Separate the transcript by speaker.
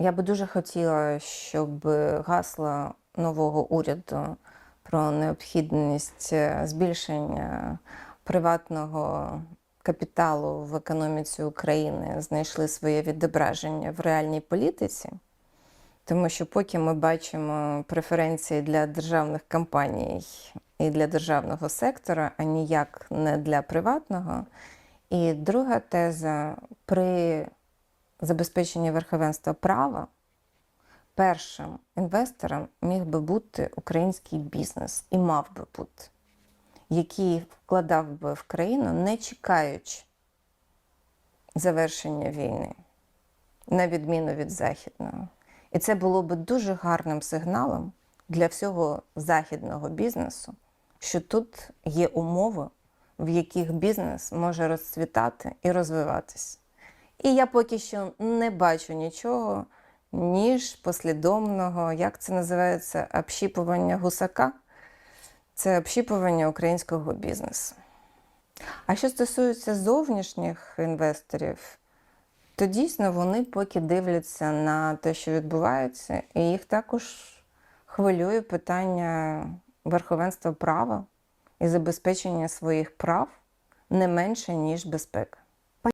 Speaker 1: Я би дуже хотіла, щоб гасло нового уряду про необхідність е, збільшення приватного капіталу в економіці України знайшли своє відображення в реальній політиці. Тому що поки ми бачимо преференції для державних компаній і для державного сектора, а ніяк не для приватного. І друга теза при забезпеченні верховенства права першим інвестором міг би бути український бізнес і мав би бути, який вкладав би в країну, не чекаючи завершення війни, на відміну від західного. І це було би дуже гарним сигналом для всього західного бізнесу, що тут є умови, в яких бізнес може розцвітати і розвиватись. І я поки що не бачу нічого, ніж послідовного, як це називається, общіпування гусака. Це общіпування українського бізнесу. А що стосується зовнішніх інвесторів, то дійсно вони поки дивляться на те, що відбувається, і їх також хвилює питання верховенства права і забезпечення своїх прав не менше, ніж безпека.